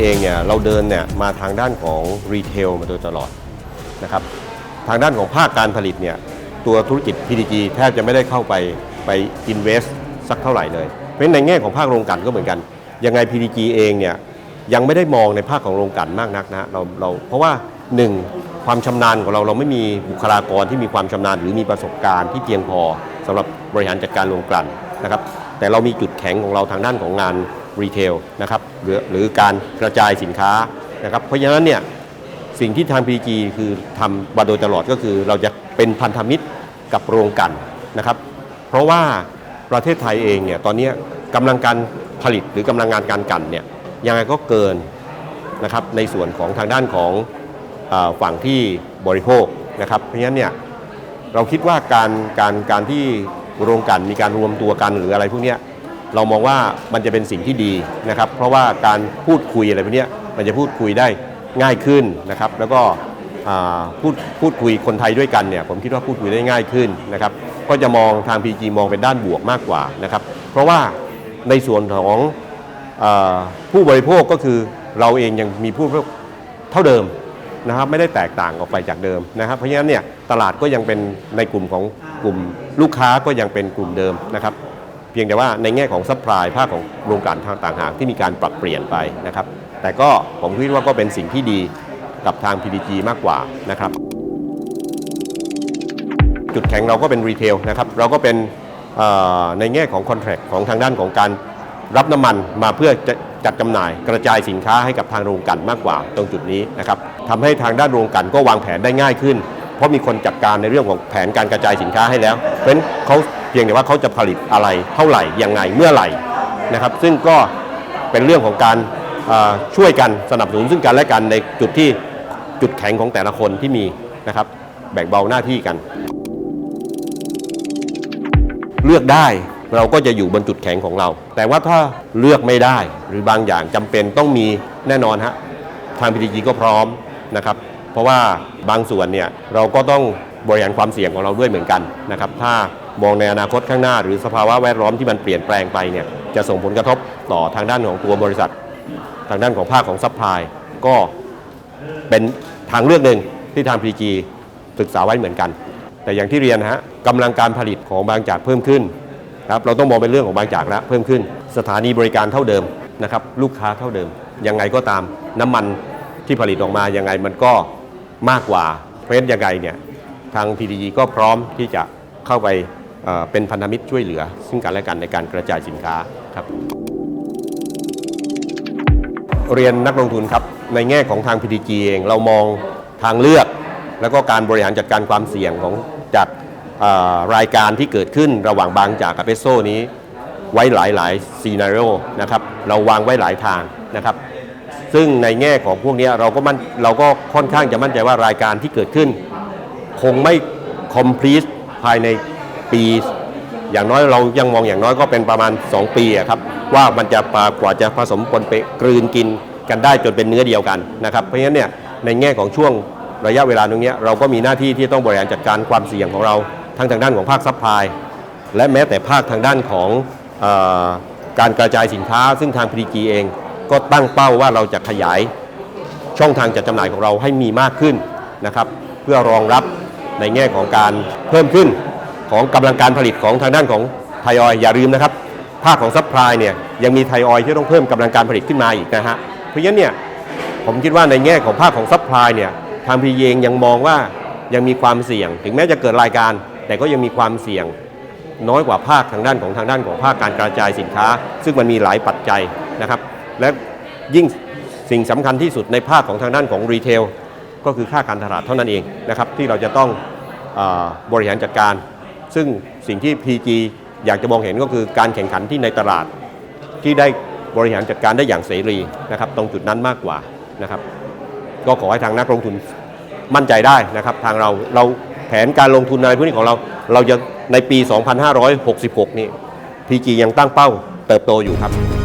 เองเนี่ยเราเดินเนี่ยมาทางด้านของรีเทลมาโดยตลอดนะครับทางด้านของภาคการผลิตเนี่ยตัวธุรกิจ PDG แทบจะไม่ได้เข้าไปไป invest สักเท่าไหร่เลย เพราะในแง่ของภาคโรงกลั่นก็เหมือนกัน ยังไง PDG เองเนี่ยยังไม่ได้มองในภาคของโรงกลั่นมากนักนะเราเราเพราะว่าหนึ่งความชำนาญของเราเราไม่มีบุคลากรที่มีความชำนาญหรือมีประสบการณ์ที่เพียงพอสำหรับบริหารจัดการโรงกลั่นนะครับแต่เรามีจุดแข็งของเราทางด้านของงาน รีเทลนะครับหรือหรือการกระจายสินค้านะครับเพราะฉะนั้นเนี่ยสิ่งที่ทาง PG คือทำมาโดยตลอดก็คือ เราจะเป็นพันธมิตรกับโรงกันนะครับ เพราะว่าประเทศไทยเองเนี่ยตอนนี้กำลังการผลิตหรือกำลังงานการกันเนี่ยยังไงก็เกินนะครับในส่วนของทางด้านของอฝั่งที่บริโภคนะครับ เพราะฉะนั้นเนี่ยเราคิดว่าการการการที่โรงกันมีการรวมตัวกันหรืออะไรพวกนี้ เรามองว่ามันจะเป็นสิ่งที่ดีนะครับ เพราะว่าการพูดคุยอะไรพวกนี้มันจะพูดคุยได้ง่ายขึ้นนะครับ แล้วก็พูดพูดคุยคนไทยด้วยกันเนี่ยผมคิดว่าพูดคุยได้ง่ายขึ้นนะครับ ก็จะมองทาง PG มองเป็นด้านบวกมากกว่านะครับ เพราะว่าในส่วนของอผู้บริโภคก็คือเราเองยังมีผู้บริโภคเท่าเดิมนะครับไม่ได้แตกต่างออกไปจากเดิมนะครับ เพราะฉะนั้นเนี่ยตลาดก็ยังเป็นในกลุ่มของกลุ่มลูกค้าก็ยังเป็นกลุ่มเดิมนะครับ เพียงแต่ว่าในแง่ของซัพพลายภาคของโรงกลั่นทางต่างหากที่มีการปรับเปลี่ยนไปนะครับ แต่ก็ผมคิดว่าก็เป็นสิ่งที่ดีกับทาง PDG มากกว่านะครับ จุดแข็งเราก็เป็นรีเทลนะครับเราก็เป็นในแง่ของคอนแท c t ของทางด้านของการรับน้ำมันมาเพื่อจะจัดจำหน่ายกระจายสินค้าให้กับทางโรงกันมากกว่าตรงจุดนี้นะครับทำให้ทางด้านโรงกันก็วางแผนได้ง่ายขึ้น เพราะมีคนจัดการในเรื่องของแผนการกระจายสินค้าให้แล้ว เพราะฉะนั้นเขาเพียงแต่ว่าเขาจะผลิตอะไรเท่าไหร่ยังไงเมื่อไหร่นะครับ ซึ่งก็เป็นเรื่องของการช่วยกันสนับสนุนซึ่งกันและกันในจุดที่จุดแข็งของแต่ละคนที่มีนะครับ แบ่งเบาหน้าที่กัน เลือกได้เราก็จะอยู่บนจุดแข็งของเรา แต่ว่าถ้าเลือกไม่ได้หรือบางอย่างจำเป็นต้องมีแน่นอนฮะทางพีดีก็พร้อมนะครับ เพราะว่าบางส่วนเนี่ยเราก็ต้องบริหารความเสี่ยงของเราด้วยเหมือนกันนะครับถ้ามองในอนาคตข้างหน้า หรือสภาวะแวดล้อมที่มันเปลี่ยนแปลงไปเนี่ยจะส่งผลกระทบต่อทางด้านของตัวบริษัท ทางด้านของภาคของซัพพลายก็เป็นทางเลือกหนึ่งที่ทาง PG ศึกษาไว้เหมือนกัน แต่อย่างที่เรียนนะฮะกำลังการผลิตของบางจากเพิ่มขึ้นครับเราต้องมองเป็นเรื่องของบางจากแล้วเพิ่มขึ้น สถานีบริการเท่าเดิมนะครับลูกค้าเท่าเดิม ยังไงก็ตามน้ำมันที่ผลิตออกมายังไงมันก็ มากกว่า เพราะฉะนั้นยังไงเนี่ยทาง PDG ก็พร้อมที่จะเข้าไปเป็นพันธมิตรช่วยเหลือ ซึ่งกันและกันในการกระจายสินค้าครับ เรียนนักลงทุนครับ ในแง่ของทาง PTG เองเรามองทางเลือก แล้วก็การบริหารจัดการความเสี่ยงของจากรายการที่เกิดขึ้นระหว่างบางจากกับเปโซนี้ไว้หลายหลายซีนารีโอนะครับ เราวางไว้หลายทางนะครับ ซึ่งในแง่ของพวกนี้เราก็มันเราก็ค่อนข้างจะมั่นใจว่ารายการที่เกิดขึ้น คงไม่ complete ภายในปี อย่างน้อยเรายังมองอย่างน้อยก็เป็นประมาณ 2 ปีครับว่ามันจะปากว่าจะผสมปนเปกลืนกินกันได้จนเป็นเนื้อเดียวกันนะครับเพราะฉะนั้นเนี่ยในแง่ของช่วงระยะเวลาตรงนี้เราก็มีหน้าที่ที่ต้องบริหารจัดการความเสี่ยงของเราทั้งทางด้านของภาคซัพพลายและแม้แต่ภาคทางด้านของอการกระจายสินค้า ซึ่งทาง PDG เอง ก็ตั้งเป้าว่าเราจะขยายช่องทางจัดจำหน่ายของเราให้มีมากขึ้นนะครับ เพื่อรองรับในแง่ของการเพิ่มขึ้นของกำลังการผลิตของทางด้านของไทยออยอย่าลืมนะครับ ภาคของซัพพลายเนี่ยยังมีไทยออยที่ต้องเพิ่มกำลังการผลิตขึ้นมาอีกนะฮะเพราะฉะนั้นเนี่ยผมคิดว่าในแง่ของภาคของซัพพลายเนี่ยทางพีเองยังมองว่ายังมีความเสี่ยง ถึงแม้จะเกิดรายการ แต่ก็ยังมีความเสี่ยงน้อยกว่าภาคทางด้านของทางด้านของภาคการกระจายสินค้า ซึ่งมันมีหลายปัจจัยนะครับ และยิ่งสิ่งสำคัญที่สุดในภาคของทางด้านของรีเทลก็คือค่าการตลาดเท่านั้นเองนะครับที่เราจะต้องอบริหารจัดการ ซึ่งสิ่งที่ PG อยากจะมองเห็นก็คือการแข่งขันที่ในตลาด ที่ได้บริหารจัดการได้อย่างเสรีนะครับตรงจุดนั้นมากกว่านะครับ ก็ขอให้ทางนักลงทุนมั่นใจได้นะครับ ทางเราเราแผนการลงทุนอะไรพวกนี้ของเรา เราจะในปี 2566 นี่ PG ยังตั้งเป้าเติบโตอยู่ครับ